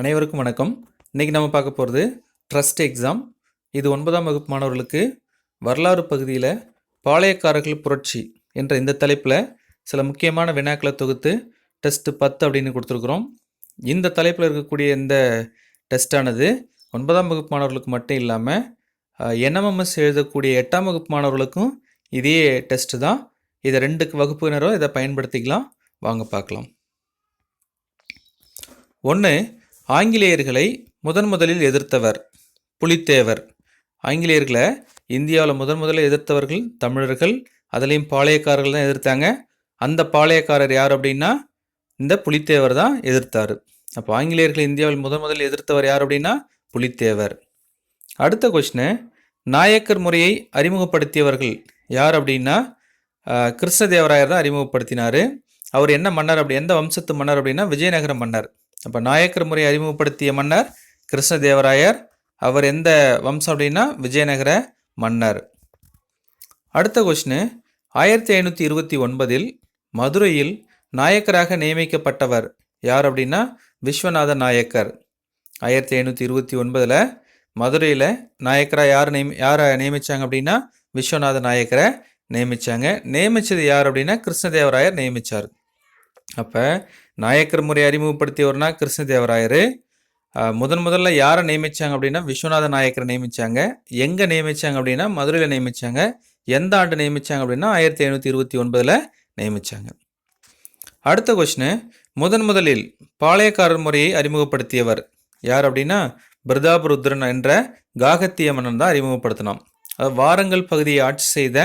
அனைவருக்கும் வணக்கம். இன்றைக்கி நம்ம பார்க்க போகிறது ட்ரஸ்ட் எக்ஸாம் இது ஒன்பதாம் வகுப்பு மாணவர்களுக்கு வரலாறு பகுதியில் பாளையக்காரர்கள் புரட்சி என்ற இந்த தலைப்பில் சில முக்கியமான வினாக்களை தொகுத்து டெஸ்ட் பத்து அப்படின்னு கொடுத்துருக்குறோம். இந்த தலைப்பில் இருக்கக்கூடிய இந்த டெஸ்ட்டானது ஒன்பதாம் வகுப்பு மாணவர்களுக்கு மட்டும் இல்லாமல் என்எம்எம்எஸ் எழுதக்கூடிய எட்டாம் வகுப்பு மாணவர்களுக்கும் இதே டெஸ்ட்டு தான். இதை ரெண்டு வகுப்பினரும் இதை பயன்படுத்திக்கலாம். வாங்க பார்க்கலாம். ஒன்று ஆங்கிலேயர்களை முதன் முதலில் எதிர்த்தவர் புலித்தேவர். ஆங்கிலேயர்களை இந்தியாவில் முதன் முதலில் எதிர்த்தவர்கள் தமிழர்கள் அதுலேயும் பாளையக்காரர்கள் தான் எதிர்த்தாங்க. அந்த பாளையக்காரர் யார் அப்படின்னா இந்த புலித்தேவர் தான் எதிர்த்தார். அப்போ ஆங்கிலேயர்களை இந்தியாவில் முதன் முதலில் எதிர்த்தவர் யார் அப்படின்னா புலித்தேவர். அடுத்த கொஸ்டின் நாயக்கர் முறையை அறிமுகப்படுத்தியவர்கள் யார் அப்படின்னா கிருஷ்ணதேவராயர் தான் அறிமுகப்படுத்தினார். அவர் என்ன மன்னர் அப்படி எந்த வம்சத்து மன்னர் அப்படின்னா விஜயநகர மன்னர். அப்போ நாயக்கர் முறையை அறிமுகப்படுத்திய மன்னர் கிருஷ்ணதேவராயர் அவர் எந்த வம்சம் அப்படின்னா விஜயநகர மன்னர். அடுத்த கொஸ்டின் ஆயிரத்தி ஐநூற்றி இருபத்தி ஒன்பதில் மதுரையில் நாயக்கராக நியமிக்கப்பட்டவர் யார் அப்படின்னா விஸ்வநாத நாயக்கர். ஆயிரத்தி ஐநூற்றி இருபத்தி ஒன்பதில் மதுரையில் நாயக்கராக யார் நியமி யாரை நியமித்தாங்க அப்படின்னா விஸ்வநாத நாயக்கரை நியமித்தாங்க நியமித்தது யார் அப்படின்னா கிருஷ்ணதேவராயர் நியமித்தார் அப்போ நாயக்கர் முறை அறிமுகப்படுத்தியவர்னா கிருஷ்ணதேவராயர். முதன் முதல்ல யாரை நியமித்தாங்க அப்படின்னா விஸ்வநாத நாயக்கரை நியமித்தாங்க எங்கே நியமித்தாங்க அப்படின்னா மதுரையில் நியமித்தாங்க எந்த ஆண்டு நியமித்தாங்க அப்படின்னா ஆயிரத்தி ஐநூற்றி இருபத்தி ஒன்பதில் நியமித்தாங்க அடுத்த கொஸ்டின் முதன் முதலில் பாளையக்காரர் முறையை அறிமுகப்படுத்தியவர் யார் அப்படின்னா பிரதாபருத்ரன் என்ற காகத்திய மன்னன் தான் அறிமுகப்படுத்தினான் வாரங்கள் வாரங்கல் பகுதியை ஆட்சி செய்த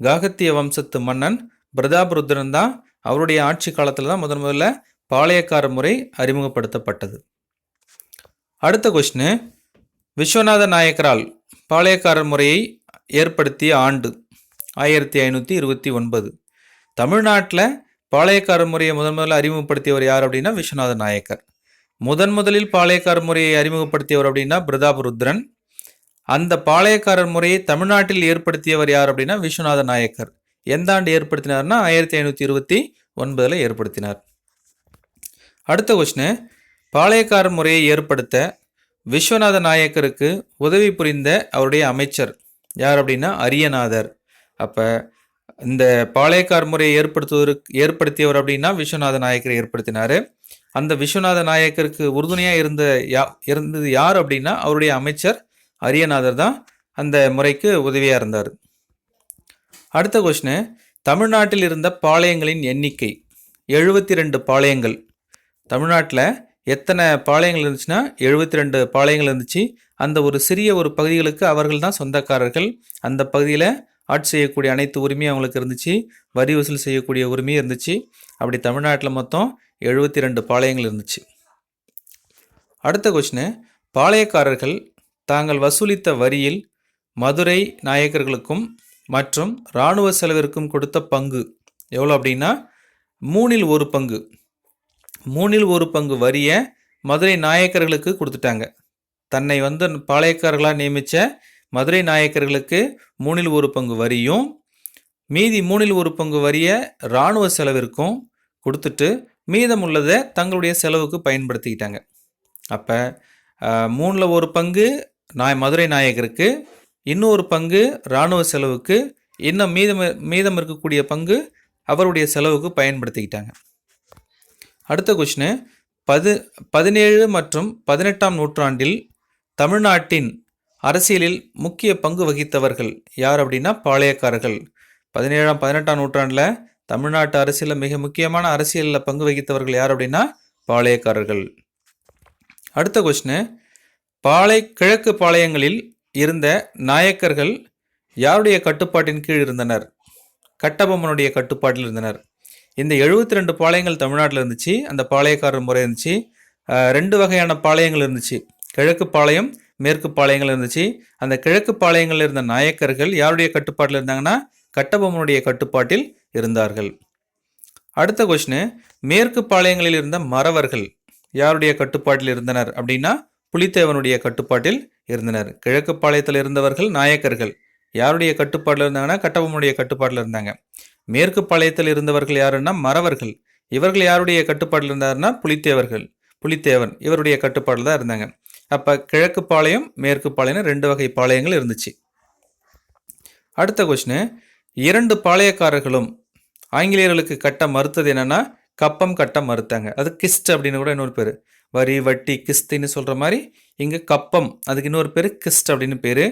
காகத்திய வம்சத்து மன்னன் பிரதாபருத்ரன் தான் அவருடைய ஆட்சி காலத்தில் தான் முதன் முதல்ல பாளையக்கார முறை அறிமுகப்படுத்தப்பட்டது. அடுத்த கொஸ்டின் விஸ்வநாத நாயக்கரால் பாளையக்காரர் முறையை ஏற்படுத்திய ஆண்டு ஆயிரத்தி ஐநூற்றி இருபத்தி ஒன்பது. தமிழ்நாட்டில் பாளையக்கார முறையை முதன் முதல்ல அறிமுகப்படுத்தியவர் யார் அப்படின்னா விஸ்வநாத நாயக்கர். முதன் முதலில் பாளையக்கார முறையை அறிமுகப்படுத்தியவர் அப்படின்னா பிரதாபருத்ரன். அந்த பாளையக்காரர் முறையை தமிழ்நாட்டில் ஏற்படுத்தியவர் யார் அப்படின்னா விஸ்வநாத நாயக்கர். எந்த ஆண்டு ஏற்படுத்தினார்னா ஆயிரத்தி ஐநூற்றி இருபத்தி ஒன்பதில் ஏற்படுத்தினார். அடுத்த கொஸ்டின் பாளையக்கார முறையை ஏற்படுத்த விஸ்வநாத நாயக்கருக்கு உதவி புரிந்த அவருடைய அமைச்சர் யார் அப்படின்னா அரியநாதர். அப்போ இந்த பாளையக்கார் முறையை ஏற்படுத்துவதற்கு ஏற்படுத்தியவர் அப்படின்னா விஸ்வநாத நாயக்கரை ஏற்படுத்தினார். அந்த விஸ்வநாத நாயக்கருக்கு உறுதுணையாக இருந்த யா இருந்தது யார் அப்படின்னா அவருடைய அமைச்சர் அரியநாதர் தான் அந்த முறைக்கு உதவியாக இருந்தார். அடுத்த கொஸ்டின் தமிழ்நாட்டில் இருந்த பாளையங்களின் எண்ணிக்கை. எழுபத்தி ரெண்டு பாளையங்கள். தமிழ்நாட்டில் எத்தனை பாளையங்கள் இருந்துச்சுன்னா எழுபத்தி ரெண்டு பாளையங்கள் இருந்துச்சு. அந்த ஒரு சிறிய ஒரு பகுதிகளுக்கு அவர்கள் தான் சொந்தக்காரர்கள். அந்த பகுதியில் ஆட்சி செய்யக்கூடிய அனைத்து உரிமையும் அவங்களுக்கு இருந்துச்சு. வரி வசூல் செய்யக்கூடிய உரிமையும் இருந்துச்சு. அப்படி தமிழ்நாட்டில் மொத்தம் எழுபத்தி ரெண்டு பாளையங்கள் இருந்துச்சு. அடுத்த கொஸ்டின் பாளையக்காரர்கள் தாங்கள் வசூலித்த வரியில் மதுரை நாயக்கர்களுக்கும் மற்றும் இராணுவ செலவிற்கும் கொடுத்த பங்கு. எவ்வளோ அப்படின்னா மூணில் ஒரு பங்கு. மூணில் ஒரு பங்கு வரியை மதுரை நாயக்கர்களுக்கு கொடுத்துட்டாங்க. தன்னை வந்து பாளையக்காரர்களாக நியமித்த மதுரை நாயக்கர்களுக்கு மூணில் ஒரு பங்கு வரியும் மீதி மூணில் ஒரு பங்கு வரியை இராணுவ செலவிற்கும் கொடுத்துட்டு மீதமுள்ளதை தங்களுடைய செலவுக்கு பயன்படுத்திக்கிட்டாங்க. அப்போ மூணில் ஒரு பங்கு நாய் மதுரை நாயக்கருக்கு இன்னொரு பங்கு இராணுவ செலவுக்கு இன்னும் மீதம் மீதம் இருக்கக்கூடிய பங்கு அவருடைய செலவுக்கு பயன்படுத்திக்கிட்டாங்க. அடுத்த கொஷினு பது பதினேழு மற்றும் பதினெட்டாம் நூற்றாண்டில் தமிழ்நாட்டின் அரசியலில் முக்கிய பங்கு வகித்தவர்கள் யார் அப்படின்னா பாளையக்காரர்கள். பதினேழாம் பதினெட்டாம் நூற்றாண்டில் தமிழ்நாட்டு அரசியலில் மிக முக்கியமான அரசியலில் பங்கு வகித்தவர்கள் யார் அப்படின்னா பாளையக்காரர்கள். அடுத்த கொஷினு பாளை கிழக்கு பாளையங்களில் இருந்த நாயக்கர்கள் யாருடைய கட்டுப்பாட்டின் கீழ் இருந்தனர்? கட்டபொம்மனுடைய கட்டுப்பாட்டில் இருந்தனர். இந்த எழுபத்தி ரெண்டு பாளையங்கள் தமிழ்நாட்டில் இருந்துச்சு அந்த பாளையக்காரர் முறை இருந்துச்சு ரெண்டு வகையான பாளையங்கள் இருந்துச்சு. கிழக்கு பாளையம் மேற்கு பாளையங்கள் இருந்துச்சு. அந்த கிழக்கு பாளையங்களில் இருந்த நாயக்கர்கள் யாருடைய கட்டுப்பாட்டில் இருந்தாங்கன்னா கட்டபொம்மனுடைய கட்டுப்பாட்டில் இருந்தார்கள். அடுத்த கொஷினு மேற்கு பாளையங்களில் இருந்த மறவர்கள் யாருடைய கட்டுப்பாட்டில் இருந்தனர் அப்படின்னா புலித்தேவனுடைய கட்டுப்பாட்டில் இருந்தனர். கிழக்கு பாளையத்தில் இருந்தவர்கள் நாயக்கர்கள். யாருடைய கட்டுப்பாட்டில் இருந்தாங்கன்னா கட்டபொம்மனுடைய கட்டுப்பாட்டில் இருந்தாங்க. மேற்கு பாளையத்தில் இருந்தவர்கள் யாருன்னா மறவர்கள். இவர்கள் யாருடைய கட்டுப்பாட்டில் இருந்தாருன்னா புலித்தேவர்கள். புலித்தேவன் இவருடைய கட்டுப்பாடில் தான் இருந்தாங்க. அப்போ கிழக்கு பாளையம் மேற்கு பாளையம் ரெண்டு வகை பாளையங்கள் இருந்துச்சு. அடுத்த கொஸ்டின் இரண்டு பாளையக்காரர்களும் ஆங்கிலேயர்களுக்கு கட்ட மறுத்தது என்னென்னா கப்பம் கட்ட மறுத்தாங்க. அது கிஸ்ட் அப்படின்னு கூட இன்னொரு பேர். வரி வட்டி கிஸ்தின்னு சொல்கிற மாதிரி இங்கே கப்பம் அதுக்கு இன்னொரு பேர் கிஸ்ட் அப்படின்னு பேர்.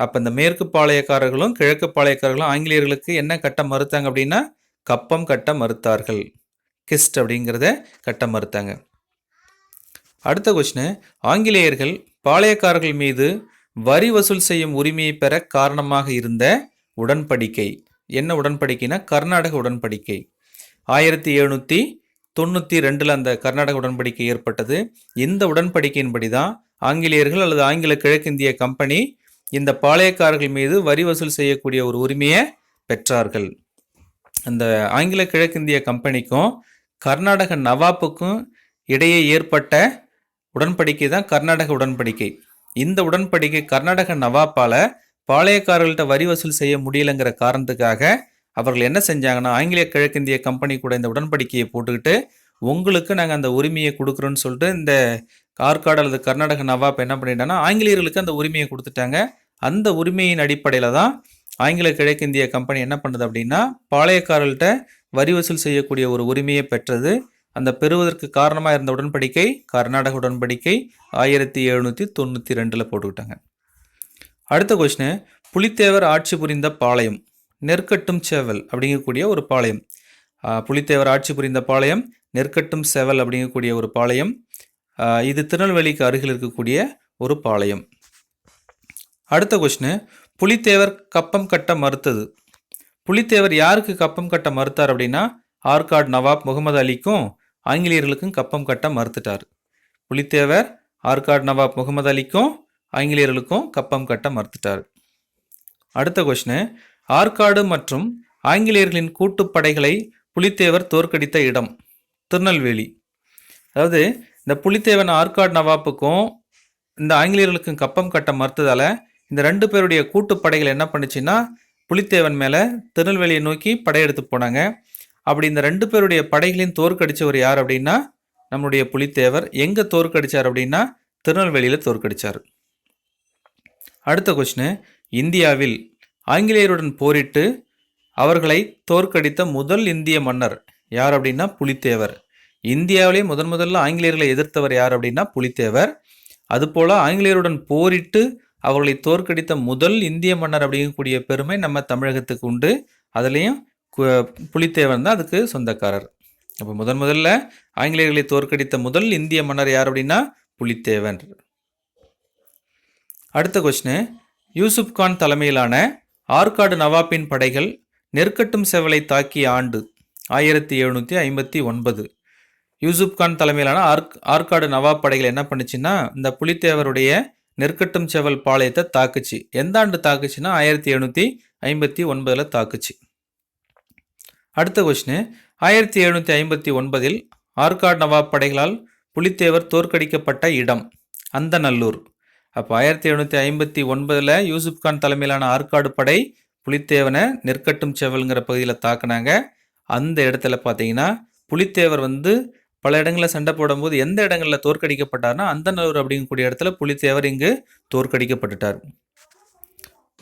அப்போ இந்த மேற்கு பாளையக்காரர்களும் கிழக்கு பாளையக்காரர்களும் ஆங்கிலேயர்களுக்கு என்ன கட்ட மறுத்தாங்க அப்படின்னா கப்பம் கட்ட மறுத்தார்கள். கிஸ்ட் அப்படிங்கிறத கட்ட மறுத்தாங்க. அடுத்த கொஸ்டின் ஆங்கிலேயர்கள் பாளையக்காரர்கள் மீது வரி வசூல் செய்யும் உரிமையை பெற காரணமாக இருந்த உடன்படிக்கை. என்ன உடன்படிக்கைனா கர்நாடக உடன்படிக்கை. ஆயிரத்தி எழுநூற்றி தொண்ணூற்றி ரெண்டில் அந்த கர்நாடக உடன்படிக்கை ஏற்பட்டது. இந்த உடன்படிக்கையின்படி தான் ஆங்கிலேயர்கள் அல்லது ஆங்கில கிழக்கிந்திய கம்பெனி இந்த பாளையக்காரர்கள் மீது வரி வசூல் செய்யக்கூடிய ஒரு உரிமையை பெற்றார்கள். அந்த ஆங்கில கிழக்கிந்திய கம்பெனிக்கும் கர்நாடக நவாப்புக்கும் இடையே ஏற்பட்ட உடன்படிக்கை தான் கர்நாடக உடன்படிக்கை. இந்த உடன்படிக்கை கர்நாடக நவாப்பால் பாளையக்காரர்கள்ட்ட வரி வசூல் செய்ய முடியலங்கிற காரணத்துக்காக அவர்கள் என்ன செஞ்சாங்கன்னா ஆங்கிலேய கிழக்கிந்திய கம்பெனி கூட இந்த உடன்படிக்கையை போட்டுக்கிட்டு உங்களுக்கு நாங்கள் அந்த உரிமையை கொடுக்குறோன்னு சொல்லிட்டு இந்த கார்காடு அல்லது கர்நாடக நவாப் என்ன பண்ணிட்டாங்கன்னா ஆங்கிலேயர்களுக்கு அந்த உரிமையை கொடுத்துட்டாங்க. அந்த உரிமையின் அடிப்படையில் தான் ஆங்கில கிழக்கிந்திய கம்பெனி என்ன பண்ணுது அப்படின்னா பாளையக்காரர்கள்ட்ட வரி வசூல் செய்யக்கூடிய ஒரு உரிமையை பெற்றது. அந்த பெறுவதற்கு காரணமாக இருந்த உடன்படிக்கை கர்நாடக உடன்படிக்கை ஆயிரத்தி எழுநூற்றி தொண்ணூற்றி ரெண்டில் போட்டுக்கிட்டாங்க. அடுத்த கொஷினு புலித்தேவர் ஆட்சி புரிந்த பாளையம். நெற்கட்டும் சேவல் அப்படிங்கக்கூடிய ஒரு பாளையம். புலித்தேவர் ஆட்சி புரிந்த பாளையம் நெற்கட்டும் சேவல் அப்படிங்கக்கூடிய ஒரு பாளையம் இது திருநெல்வேலிக்கு அருகில் இருக்கக்கூடிய ஒரு பாளையம். அடுத்த கொஸ்டின் புலித்தேவர் கப்பம் கட்ட மறுத்தது. புலித்தேவர் யாருக்கு கப்பம் கட்ட மறுத்தார் அப்படின்னா ஆற்காடு நவாப் முகமது அலிக்கும் ஆங்கிலேயர்களுக்கும் கப்பம் கட்ட மறுத்துட்டார். புலித்தேவர் ஆற்காடு நவாப் முகமது அலிக்கும் ஆங்கிலேயர்களுக்கும் கப்பம் கட்ட மறுத்துட்டார். அடுத்த கொஷினு ஆற்காடு மற்றும் ஆங்கிலேயர்களின் கூட்டுப்படைகளை புலித்தேவர் தோற்கடித்த இடம் திருநெல்வேலி. அதாவது இந்த புலித்தேவன் ஆற்காடு நவாப்புக்கும் இந்த ஆங்கிலேயர்களுக்கும் கப்பம் கட்ட மறுத்ததால் இந்த ரெண்டு பேருடைய கூட்டுப்படைகள் என்ன பண்ணுச்சுன்னா புலித்தேவன் மேலே திருநெல்வேலியை நோக்கி படையெடுத்து போனாங்க. அப்படி இந்த ரெண்டு பேருடைய படைகளையும் தோற்கடிச்சவர் யார் அப்படின்னா நம்முடைய புலித்தேவர். எங்கே தோற்கடிச்சார் அப்படின்னா திருநெல்வேலியில் தோற்கடிச்சார். அடுத்த கொஸ்டின் இந்தியாவில் ஆங்கிலேயருடன் போரிட்டு அவர்களை தோற்கடித்த முதல் இந்திய மன்னர் யார் அப்படின்னா புலித்தேவர். இந்தியாவிலே முதன் முதல்ல ஆங்கிலேயர்களை எதிர்த்தவர் யார் அப்படின்னா புலித்தேவர். அதுபோல் ஆங்கிலேயருடன் போரிட்டு அவர்களை தோற்கடித்த முதல் இந்திய மன்னர் அப்படிங்கக்கூடிய பெருமை நம்ம தமிழகத்துக்கு உண்டு. அதுலேயும் கு- புலித்தேவன் தான் அதுக்கு சொந்தக்காரர். அப்போ முதன் முதல்ல ஆங்கிலேயர்களை தோற்கடித்த முதல் இந்திய மன்னர் யார் அப்படின்னா புலித்தேவன். அடுத்த கொஸ்டின் யூசுப் கான் தலைமையிலான ஆற்காடு நவாப்பின் படைகள் நெற்கட்டும் செவலை தாக்கிய ஆண்டு ஆயிரத்தி எழுநூற்றி ஐம்பத்தி ஒன்பது. யூசுப் கான் தலைமையிலான ஆர்க் ஆற்காடு நவாப் படைகள் என்ன பண்ணுச்சுன்னா இந்த புலித்தேவருடைய நெற்கட்டும் செவல் பாளையத்தை தாக்குச்சு. எந்த ஆண்டு தாக்குச்சுன்னா ஆயிரத்தி எழுநூற்றி ஐம்பத்தி ஒன்பதில் தாக்குச்சு. அடுத்த கொஸ்டின் ஆயிரத்தி எழுநூற்றி ஐம்பத்தி ஒன்பதில் ஆற்காடு நவாப் படைகளால் புலித்தேவர் தோற்கடிக்கப்பட்ட இடம் அந்தநல்லூர். அப்போ ஆயிரத்தி எழுநூற்றி ஐம்பத்தி ஒன்பதில் யூசுப் கான் தலைமையிலான ஆற்காடு படை புலித்தேவனை நெற்கட்டும் செவல்ங்கிற பகுதியில் தாக்குனாங்க. அந்த இடத்துல பார்த்தீங்கன்னா புலித்தேவர் வந்து பல இடங்களில் சண்டை போடும்போது எந்த இடங்களில் தோற்கடிக்கப்பட்டார்னா அந்தநல்லூர் அப்படிங்கக்கூடிய இடத்துல புலித்தேவர் இங்கு தோற்கடிக்கப்பட்டுட்டார்.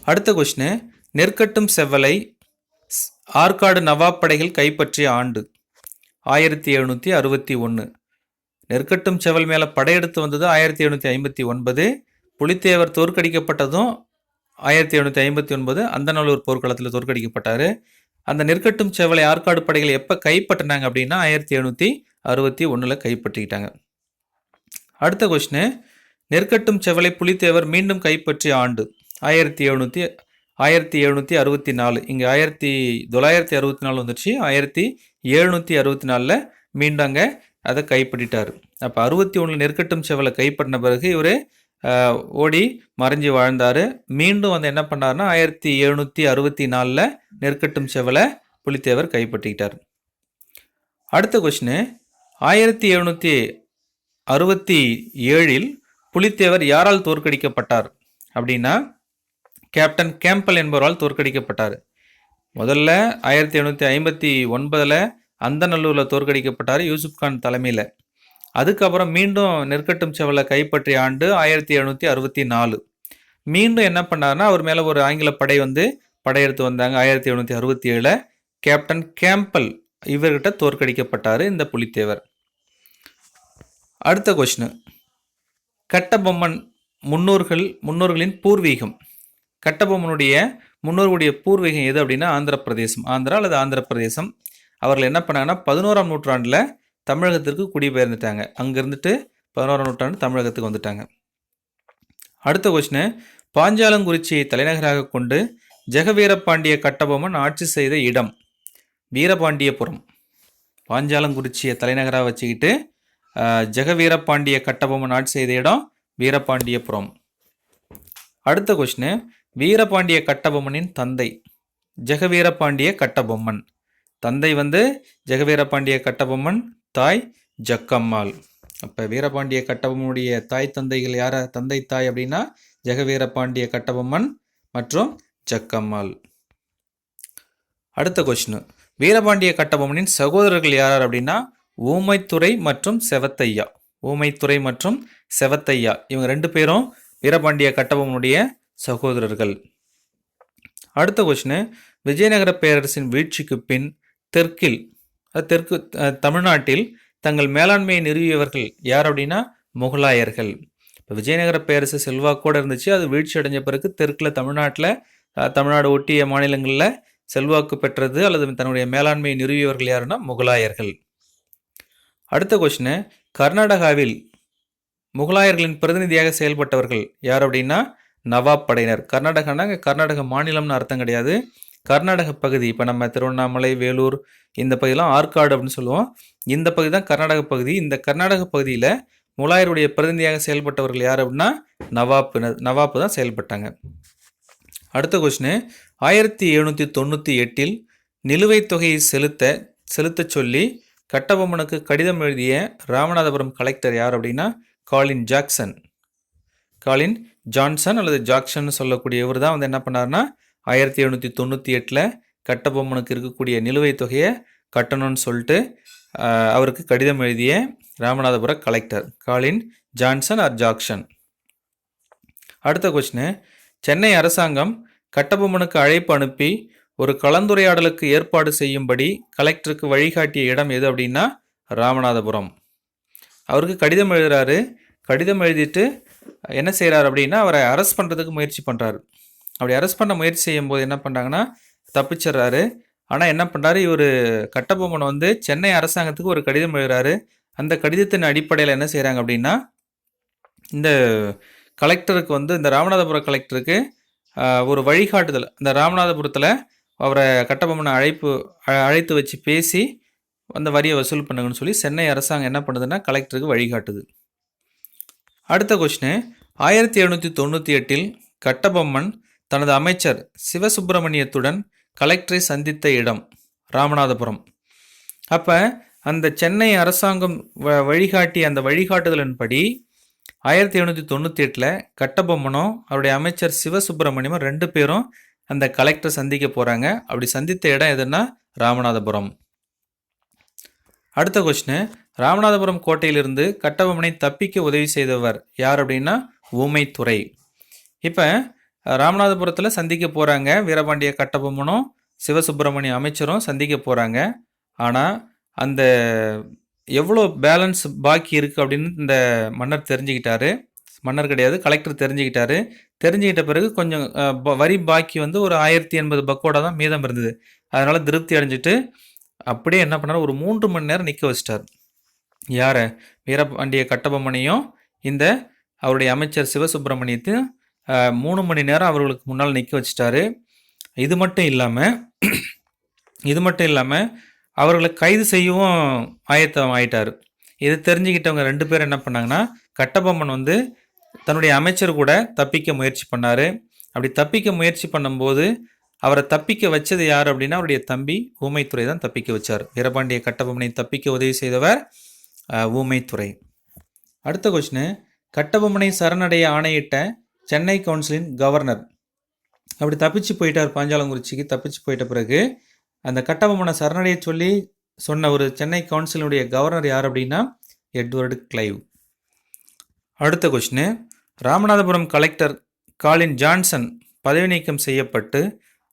அடுத்த கொஸ்டின் நெற்கட்டும் செவ்வலை ஆற்காடு நவாப் படைகள் கைப்பற்றிய ஆண்டு ஆயிரத்தி எழுநூற்றி அறுபத்தி ஒன்று நெற்கட்டும் செவல் மேலே படையெடுத்து வந்தது ஆயிரத்தி எழுநூற்றி ஐம்பத்தி ஒன்பது. புலித்தேவர் தோற்கடிக்கப்பட்டதும் ஆயிரத்தி எழுநூற்றி ஐம்பத்தி ஒன்பது அந்தநல்லூர் போர்க்களத்தில் தோற்கடிக்கப்பட்டார். அந்த நெற்கட்டும் செவலை ஆற்காடு படைகள் எப்போ கைப்பற்றினாங்க அப்படின்னா ஆயிரத்தி எழுநூற்றி அறுபத்தி ஒன்றில் கைப்பற்றிக்கிட்டாங்க. அடுத்த கொஷினு நெற்கட்டும் செவலை புலித்தேவர் மீண்டும் கைப்பற்றிய ஆண்டு ஆயிரத்தி எழுநூற்றி ஆயிரத்தி எழுநூற்றி அறுபத்தி நாலு. இங்கே ஆயிரத்தி தொள்ளாயிரத்தி அறுபத்தி நாலு வந்துருச்சு. ஆயிரத்தி எழுநூற்றி அறுபத்தி நாலில் மீண்டும் அங்கே அதை கைப்பற்றிட்டார். அப்போ அறுபத்தி ஒன்றில் நெற்கட்டும் செவலை கைப்பற்றின பிறகு இவர் ஓடி மறைஞ்சு வாழ்ந்தார். மீண்டும் வந்து என்ன பண்ணாருன்னா ஆயிரத்தி எழுநூற்றி அறுபத்தி நாலில் நெற்கட்டும் செவலை புலித்தேவர் கைப்பற்றிக்கிட்டார். அடுத்த கொஷினு ஆயிரத்தி எழுநூற்றி அறுபத்தி ஏழில் புலித்தேவர் யாரால் தோற்கடிக்கப்பட்டார் அப்படின்னா கேப்டன் கேம்பல் என்பவரால் தோற்கடிக்கப்பட்டார். முதல்ல ஆயிரத்தி எழுநூற்றி ஐம்பத்தி ஒன்பதில் அந்தநல்லூரில் தோற்கடிக்கப்பட்டார் யூசுப் கான் தலைமையில். அதுக்கப்புறம் மீண்டும் நெற்கட்டும் செவலை கைப்பற்றிய ஆண்டு ஆயிரத்தி எழுநூற்றி அறுபத்தி நாலு. மீண்டும் என்ன பண்ணாருன்னா அவர் மேலே ஒரு ஆங்கில படை வந்து படையெடுத்து வந்தாங்க ஆயிரத்தி எழுநூற்றி அறுபத்தி ஏழில் கேப்டன் கேம்பல் இவர்கிட்ட தோற்கடிக்கப்பட்டார் இந்த புலித்தேவர். அடுத்த கொஷின் கட்டபொம்மன் முன்னோர்கள் முன்னோர்களின் பூர்வீகம். கட்டபொம்மனுடைய முன்னோர்களுடைய பூர்வீகம் எது அப்படின்னா ஆந்திர பிரதேசம் ஆந்திரா அல்லது ஆந்திர பிரதேசம் அவர்கள் என்ன பண்ணாங்கன்னா பதினோராம் நூற்றாண்டில் தமிழகத்திற்கு குடிபெயர்ந்துட்டாங்க. அங்கே இருந்துட்டு பதினோராம் நூற்றாண்டு தமிழகத்துக்கு வந்துட்டாங்க. அடுத்த கொஸ்டின் பாஞ்சாலங்குறிச்சியை தலைநகராக கொண்டு ஜெகவீரபாண்டிய கட்டபொம்மன் ஆட்சி செய்த இடம். வீரபாண்டியபுரம். பாஞ்சாலங்குறிச்சியை தலைநகராக வச்சுக்கிட்டு ஜெகவீரபாண்டிய கட்டபொம்மன் ஆட்சி செய்த இடம் வீரபாண்டியபுரம். அடுத்த கொஸ்டின் வீரபாண்டிய கட்டபொம்மனின் தந்தை ஜெகவீரபாண்டிய கட்டபொம்மன். தந்தை வந்து ஜெகவீரபாண்டிய கட்டபொம்மன் தாய் ஜக்கம்மாள். அப்போ வீரபாண்டிய கட்டபொம்மனுடைய தாய் தந்தைகள் யார? தந்தை தாய் அப்படின்னா ஜெகவீரபாண்டிய கட்டபொம்மன் மற்றும் ஜக்கம்மாள். அடுத்த கொஸ்டின் வீரபாண்டிய கட்டபொம்மனின் சகோதரர்கள் யார் அப்படின்னா ஊமைத்துறை மற்றும் செவத்தையா. ஊமைத்துறை மற்றும் செவத்தையா. இவங்க ரெண்டு பேரும் வீரபாண்டிய கட்டபொம்மனுடைய சகோதரர்கள். அடுத்த கொஸ்டின் விஜயநகர பேரரசின் வீழ்ச்சிக்கு பின் தெற்கில் தெற்கு தமிழ்நாட்டில் தங்கள் மேலாண்மையை நிறுவியவர்கள் யார் அப்படின்னா முகலாயர்கள். இப்போ விஜயநகர பேரரசு செல்வாக்கோடு இருந்துச்சு. அது வீழ்ச்சி அடைஞ்ச பிறகு தெற்கில் தமிழ்நாட்டில் தமிழ்நாடு ஒட்டிய மாநிலங்களில் செல்வாக்கு பெற்றது அல்லது தன்னுடைய மேலாண்மையை நிறுவியவர்கள் யாருன்னா முகலாயர்கள். அடுத்த கொஷினு கர்நாடகாவில் முகலாயர்களின் பிரதிநிதியாக செயல்பட்டவர்கள் யார் அப்படின்னா நவாப் படையினர். கர்நாடகானா கர்நாடக மாநிலம்னு அர்த்தம் கிடையாது. கர்நாடக பகுதி இப்போ நம்ம திருவண்ணாமலை வேலூர் இந்த பகுதியெலாம் ஆற்காடு அப்படின்னு சொல்லுவோம். இந்த பகுதி தான் கர்நாடக பகுதி. இந்த கர்நாடக பகுதியில் முலாயருடைய பிரதிநிதியாக செயல்பட்டவர்கள் யார் அப்படின்னா நவாப் நவாப்பு தான் செயல்பட்டாங்க. அடுத்த கொஸ்டின் ஆயிரத்தி எழுநூற்றி தொண்ணூற்றி எட்டில் நிலுவைத் தொகையை செலுத்த செலுத்தச் சொல்லி கட்டபொம்மனுக்கு கடிதம் எழுதிய ராமநாதபுரம் கலெக்டர் யார் அப்படின்னா காலின் ஜாக்சன். காலின் ஜான்சன் அல்லது ஜாக்சன் சொல்லக்கூடிய இவர் தான் வந்து என்ன பண்ணாருன்னா ஆயிரத்தி எழுநூற்றி தொண்ணூற்றி எட்டில் கட்டபொம்மனுக்கு இருக்கக்கூடிய நிலுவைத் தொகையை கட்டணும்னு சொல்லிட்டு அவருக்கு கடிதம் எழுதிய Ramanathapura collector Colin Johnson or Jackson. அடுத்த கொஸ்டின் சென்னை அரசாங்கம் கட்டபொம்மனுக்கு அழைப்பு அனுப்பி ஒரு கலந்துரையாடலுக்கு ஏற்பாடு செய்யும்படி கலெக்டருக்கு வழிகாட்டிய இடம் எது அப்படின்னா ராமநாதபுரம். அவருக்கு கடிதம் எழுதுறாரு. கடிதம் எழுதிட்டு என்ன செய்கிறார் அப்படின்னா அவரை அரெஸ்ட் பண்ணுறதுக்கு முயற்சி பண்ணுறாரு அப்படி அரெஸ்ட் பண்ண முயற்சி செய்யும்போது என்ன பண்ணுறாங்கன்னா தப்பிச்சிடுறாரு. ஆனால் என்ன பண்ணுறாரு இவர் கட்டபொம்மன் வந்து சென்னை அரசாங்கத்துக்கு ஒரு கடிதம் எழுதுறாரு. அந்த கடிதத்தின் அடிப்படையில் என்ன செய்கிறாங்க அப்படின்னா இந்த கலெக்டருக்கு வந்து இந்த ராமநாதபுரம் கலெக்டருக்கு ஒரு வழிகாட்டுதல். இந்த ராமநாதபுரத்தில் அவரை கட்டபொம்மனை அழைப்பு அழைத்து வச்சு பேசி அந்த வரியை வசூல் பண்ணுங்கன்னு சொல்லி சென்னை அரசாங்கம் என்ன பண்ணுதுன்னா கலெக்டருக்கு வழிகாட்டுது. அடுத்த கொஷினு ஆயிரத்தி எழுநூற்றி தொண்ணூற்றி எட்டில் கட்டபொம்மன் தனது அமைச்சர் சிவசுப்பிரமணியத்துடன் கலெக்டரை சந்தித்த இடம் ராமநாதபுரம். அப்போ அந்த சென்னை அரசாங்கம் வ வழிகாட்டி அந்த வழிகாட்டுதலின்படி ஆயிரத்தி எழுநூற்றி தொண்ணூற்றி எட்டில் கட்டபொம்மனும் அவருடைய அமைச்சர் சிவசுப்பிரமணியமும் ரெண்டு பேரும் அந்த கலெக்டர் சந்திக்க போகிறாங்க அப்படி சந்தித்த இடம் எதுன்னா ராமநாதபுரம். அடுத்த கொஸ்டின் ராமநாதபுரம் கோட்டையிலிருந்து கட்டபொம்மனை தப்பிக்க உதவி செய்தவர் யார் அப்படின்னா ஊமைத்துறை. இப்போ ராமநாதபுரத்தில் சந்திக்க போகிறாங்க வீரபாண்டிய கட்டபொம்மனும் சிவசுப்பிரமணிய அமைச்சரும் சந்திக்க போகிறாங்க ஆனால் அந்த எவ்வளோ பேலன்ஸ் பாக்கி இருக்குது அப்படின்னு இந்த மன்னர் தெரிஞ்சுக்கிட்டாரு. மன்னர் கிடையாது கலெக்டர் தெரிஞ்சுக்கிட்டாரு. தெரிஞ்சுக்கிட்ட பிறகு கொஞ்சம் வரி பாக்கி வந்து ஒரு ஆயிரத்தி எண்பது பக்கோடா தான் மீதம் இருந்தது. அதனால் திருப்தி அடைஞ்சிட்டு அப்படியே என்ன பண்ணார்? ஒரு மூன்று மணி நேரம் நிற்க வச்சிட்டார். யாரை? வீரபாண்டிய கட்டபொம்மனையும் இந்த அவருடைய அமைச்சர் சிவசுப்பிரமணியத்தையும் மூணு மணி நேரம் அவர்களுக்கு முன்னால் நிற்க வச்சிட்டாரு. இது மட்டும் இல்லாமல் இது மட்டும் இல்லாமல் அவர்களை கைது செய்யவும் ஆயத்தம் ஆயிட்டார். இது தெரிஞ்சுக்கிட்டவங்க ரெண்டு பேரும் என்ன பண்ணாங்கன்னா கட்டபொம்மன் வந்து தன்னுடைய அமைச்சர் கூட தப்பிக்க முயற்சி பண்ணார். அப்படி தப்பிக்க முயற்சி பண்ணும்போது அவரை தப்பிக்க வச்சது யார் அப்படின்னா அவருடைய தம்பி ஊமைத்துறை தான் தப்பிக்க வச்சார். வீரபாண்டிய கட்டபொம்மனை தப்பிக்க உதவி செய்தவர் ஊமைத்துறை. அடுத்த கொஸ்டின் கட்டபொம்மனை சரணடைய ஆணையிட்ட சென்னை கவுன்சிலின் கவர்னர். அப்படி தப்பிச்சு போயிட்டார் பாஞ்சாலங்குறிச்சிக்கு தப்பிச்சு போயிட்ட பிறகு அந்த கட்டபொம்மனை சரணடைய சொல்லி சொன்ன ஒரு சென்னை கவுன்சிலினுடைய கவர்னர் யார் அப்படின்னா எட்வர்டு கிளைவ். அடுத்த question Ramanathapuram collector Colin Johnson பதவி நீக்கம் செய்யப்பட்டு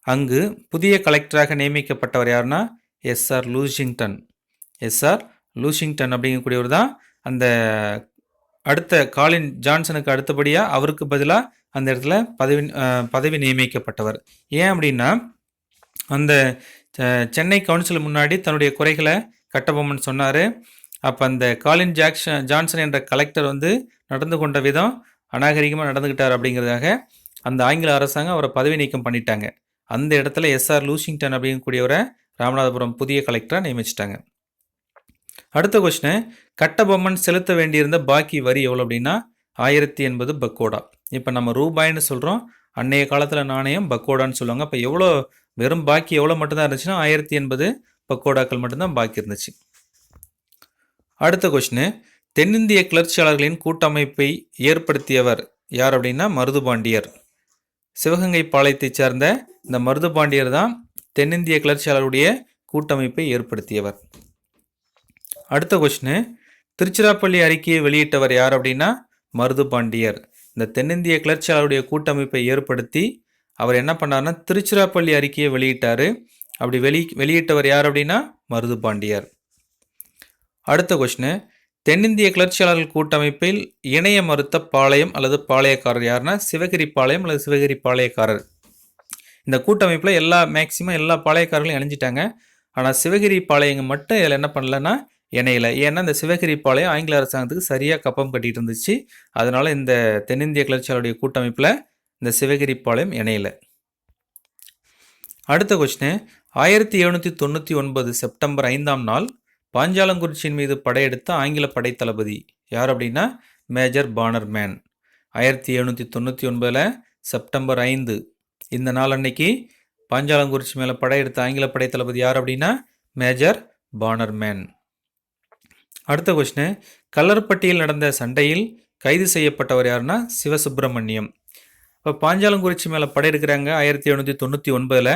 அங்கு புதிய கலெக்டராக நியமிக்கப்பட்டவர் யாருன்னா S R Lushington. S R Lushington அப்படிங்கக்கூடியவர் தான் அந்த அடுத்த காலின் ஜான்சனுக்கு அடுத்தபடியாக அவருக்கு பதிலாக அந்த இடத்துல பதவி பதவி நியமிக்கப்பட்டவர். ஏன் அப்படின்னா அந்த சென்னை கவுன்சில் முன்னாடி தன்னுடைய குறைகளை கட்டபொம்மன் சொன்னார். அப்போ அந்த காலின் ஜாக்சன் ஜான்சன் என்ற கலெக்டர் வந்து நடந்து கொண்ட விதம் அநாகரிகமாக நடந்துக்கிட்டார் அப்படிங்கிறதுக்காக அந்த ஆங்கில அரசாங்கம் அவரை பதவி நீக்கம் பண்ணிட்டாங்க. அந்த இடத்துல எஸ்ஆர் லூசிங்டன் அப்படிங்கக்கூடியவரை ராமநாதபுரம் புதிய கலெக்டராக நியமிச்சிட்டாங்க. அடுத்த கொஸ்டின் கட்டபொம்மன் செலுத்த வேண்டியிருந்த பாக்கி வரி எவ்வளோ அப்படின்னா ஆயிரத்தி எண்பது பக்கோடா. இப்போ நம்ம ரூபாய்னு சொல்கிறோம் அன்னைய காலத்தில் நாணயம் பக்கோடான்னு சொல்லுவாங்க. அப்போ எவ்வளோ வெறும் பாக்கி எவ்வளோ மட்டும்தான் இருந்துச்சுன்னா ஆயிரத்தி எண்பது பக்கோடாக்கள் மட்டும்தான் பாக்கி இருந்துச்சு. அடுத்த கொஸ்டின் தென்னிந்திய கிளர்ச்சியாளர்களின் கூட்டமைப்பை ஏற்படுத்தியவர் யார் அப்படின்னா மருதுபாண்டியர். சிவகங்கை பாளையத்தைச் சார்ந்த இந்த மருதுபாண்டியர் தான் தென்னிந்திய கிளர்ச்சியாளருடைய கூட்டமைப்பை ஏற்படுத்தியவர். அடுத்த கொஸ்டின் திருச்சிராப்பள்ளி அறிக்கையை வெளியிட்டவர் யார் அப்படின்னா மருது பாண்டியர். இந்த தென்னிந்திய கிளர்ச்சியாளருடைய கூட்டமைப்பை ஏற்படுத்தி அவர் என்ன பண்ணார்னா திருச்சிராப்பள்ளி அறிக்கையை வெளியிட்டார். அப்படி வெளி வெளியிட்டவர் யார் அப்படின்னா மருது பாண்டியர். அடுத்த கொஸ்டின் தென்னிந்திய கிளர்ச்சியாளர்கள் கூட்டமைப்பில் இணைய மறுத்த பாளையம் அல்லது பாளையக்காரர் யாருன்னா சிவகிரி பாளையம் அல்லது சிவகிரி பாளையக்காரர். இந்த கூட்டமைப்பில் எல்லா மேக்சிமம் எல்லா பாளையக்காரர்களும் இணைஞ்சிட்டாங்க. ஆனால் சிவகிரி பாளையங்க மட்டும் இதில் என்ன பண்ணலன்னா இணையல ஏன்னா இந்த சிவகிரி பாளையம் ஆங்கில அரசாங்கத்துக்கு சரியாக கப்பம் கட்டிகிட்டு இருந்துச்சு. அதனால் இந்த தென்னிந்திய கிளர்ச்சியாளருடைய கூட்டமைப்பில் இந்த சிவகிரி பாளையம் இணையல அடுத்த கொஸ்டின் ஆயிரத்தி எழுநூற்றி தொண்ணூற்றி ஒன்பது செப்டம்பர் ஐந்தாம் நாள் பாஞ்சாலங்குறிச்சியின் மீது படையெடுத்த ஆங்கில படைத்தளபதி யார் அப்படின்னா மேஜர் பானர்மேன். ஆயிரத்தி எழுநூற்றி தொண்ணூற்றி ஒன்பதில் செப்டம்பர் ஐந்து இந்த நாள் அன்னைக்கு பாஞ்சாலங்குறிச்சி மேலே படையெடுத்த ஆங்கில படைத்தளபதி யார் அப்படின்னா மேஜர் பானர்மேன். அடுத்த கொஸ்டின் கல்லர்பட்டியில் நடந்த சண்டையில் கைது செய்யப்பட்டவர் யாருன்னா சிவசுப்பிரமணியம். இப்போ பாஞ்சாலங்குறிச்சி மேலே படையெடுக்கிறாங்க ஆயிரத்தி எழுநூற்றி தொண்ணூற்றி ஒன்பதில்.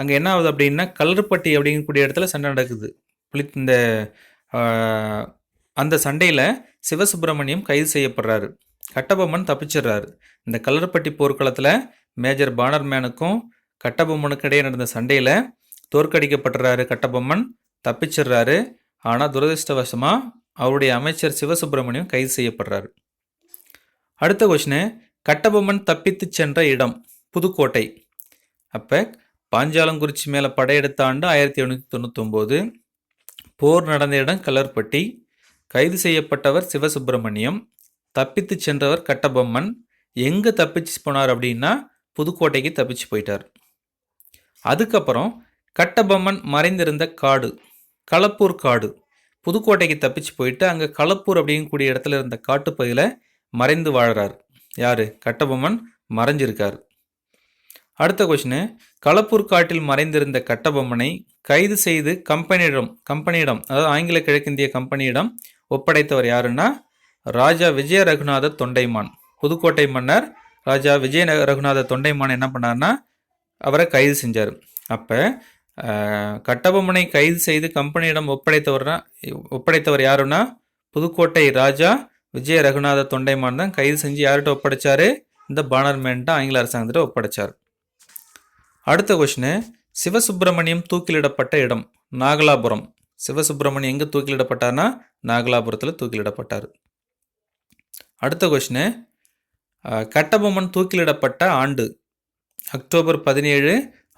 அங்கே என்ன ஆகுது அப்படின்னா கல்லர்பட்டி அப்படிங்கக்கூடிய இடத்துல சண்டை நடக்குது. புளித் இந்த அந்த சண்டையில் சிவசுப்பிரமணியம் கைது செய்யப்படுறாரு. கட்டபொம்மன் தப்பிச்சிடுறாரு. இந்த கல்லர்பட்டி போர்க்களத்தில் மேஜர் பானர்மேனுக்கும் கட்டபொம்மனுக்கு இடையே நடந்த சண்டையில் தோற்கடிக்கப்பட்டுறாரு கட்டபொம்மன் தப்பிச்சிடுறாரு. ஆனால் துரதிர்ஷ்டவசமாக அவருடைய அமைச்சர் சிவசுப்பிரமணியம் கைது செய்யப்படுறாரு. அடுத்த கொஷினு கட்டபொம்மன் தப்பித்து சென்ற இடம் புதுக்கோட்டை. அப்போ பாஞ்சாலங்குறிச்சி மேலே படையெடுத்த ஆண்டு ஆயிரத்தி எழுநூற்றி தொண்ணூத்தொம்போது போர் நடந்த இடம் கலர்பட்டி கைது செய்யப்பட்டவர் சிவசுப்பிரமணியம் தப்பித்து சென்றவர் கட்டபொம்மன். எங்கே தப்பிச்சு போனார் அப்படின்னா புதுக்கோட்டைக்கு தப்பிச்சு போயிட்டார். அதுக்கப்புறம் கட்டபொம்மன் மறைந்திருந்த காடு களப்பூர் காடு. புதுக்கோட்டைக்கு தப்பிச்சு போயிட்டு அங்கே களப்பூர் அப்படிங்கக்கூடிய இடத்துல இருந்த காட்டுப்பகுதியில் மறைந்து வாழறார். யார்? கட்டபொம்மன் மறைஞ்சிருக்கார். அடுத்த கொஷினு களப்பூர் காட்டில் மறைந்திருந்த கட்டபொம்மனை கைது செய்து கம்பெனியிடம் கம்பெனியிடம் அதாவது ஆங்கில கிழக்கிந்திய கம்பெனியிடம் ஒப்படைத்தவர் யாருன்னா ராஜா விஜய ரகுநாத தொண்டைமான். புதுக்கோட்டை மன்னர் ராஜா விஜய ரகுநாத தொண்டைமான் என்ன பண்ணார்னா அவரை கைது செஞ்சார். அப்போ கட்டபொம்மனை கைது செய்து கம்பெனியிடம் ஒப்படைத்தவர்னா ஒப்படைத்தவர் யாருன்னா? புதுக்கோட்டை ராஜா விஜய ரகுநாத தொண்டைமான் தான். கைது செஞ்சு யார்கிட்ட ஒப்படைச்சாரு? இந்த பானர்மேன்ட்ட ஆங்கில அரசாங்கத்திட்ட ஒப்படைச்சார். அடுத்த கொஷினு சிவசுப்பிரமணியம் தூக்கிலிடப்பட்ட இடம் நாகலாபுரம். சிவசுப்பிரமணியம் எங்கே தூக்கிலிடப்பட்டார்னா நாகலாபுரத்தில் தூக்கிலிடப்பட்டார். அடுத்த கொஷினு கட்டபொம்மன் தூக்கிலிடப்பட்ட ஆண்டு அக்டோபர் பதினேழு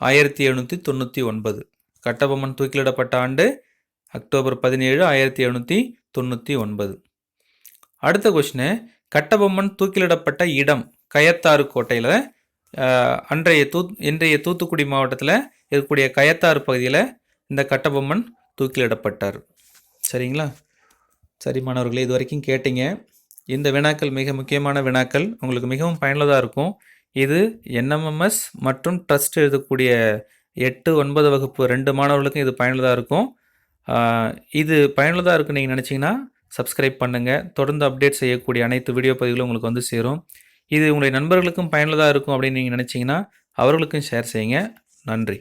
ஆயிரத்தி எழுநூற்றி தொண்ணூற்றி ஒன்பது. கட்டபொம்மன் தூக்கிலிடப்பட்ட ஆண்டு அக்டோபர் பதினேழு ஆயிரத்தி எழுநூற்றி தொண்ணூற்றி ஒன்பது. அடுத்த கொஷினு கட்டபொம்மன் தூக்கிலிடப்பட்ட இடம் கயத்தாறு கோட்டையில் அன்றைய தூ இன்றைய தூத்துக்குடி மாவட்டத்தில் இருக்கக்கூடிய கயத்தாறு பகுதியில் இந்த கட்டபொம்மன் தூக்கிலிடப்பட்டார். சரிங்களா? சரி மாணவர்களே இது வரைக்கும் கேட்டீங்க. இந்த வினாக்கள் மிக முக்கியமான வினாக்கள். உங்களுக்கு மிகவும் பயனுள்ளதாக இருக்கும். இது என்எம்எம்எஸ் மற்றும் ட்ரஸ்ட் எழுதக்கூடிய எட்டு ஒன்பது வகுப்பு ரெண்டு மாணவர்களுக்கும் இது பயனுள்ளதாக இருக்கும். இது பயனுள்ளதாக இருக்குன்னு நீங்கள் நினச்சிங்கன்னா சப்ஸ்கிரைப் பண்ணுங்கள் தொடர்ந்து அப்டேட் செய்யக்கூடிய அனைத்து வீடியோ பதிவுகளும் உங்களுக்கு வந்து சேரும். இது உங்களுடைய நண்பர்களுக்கும் பயனுள்ளதாக இருக்கும் அப்படின்னு நீங்கள் நினச்சிங்கன்னா அவர்களுக்கும் ஷேர் செய்யுங்க. நன்றி.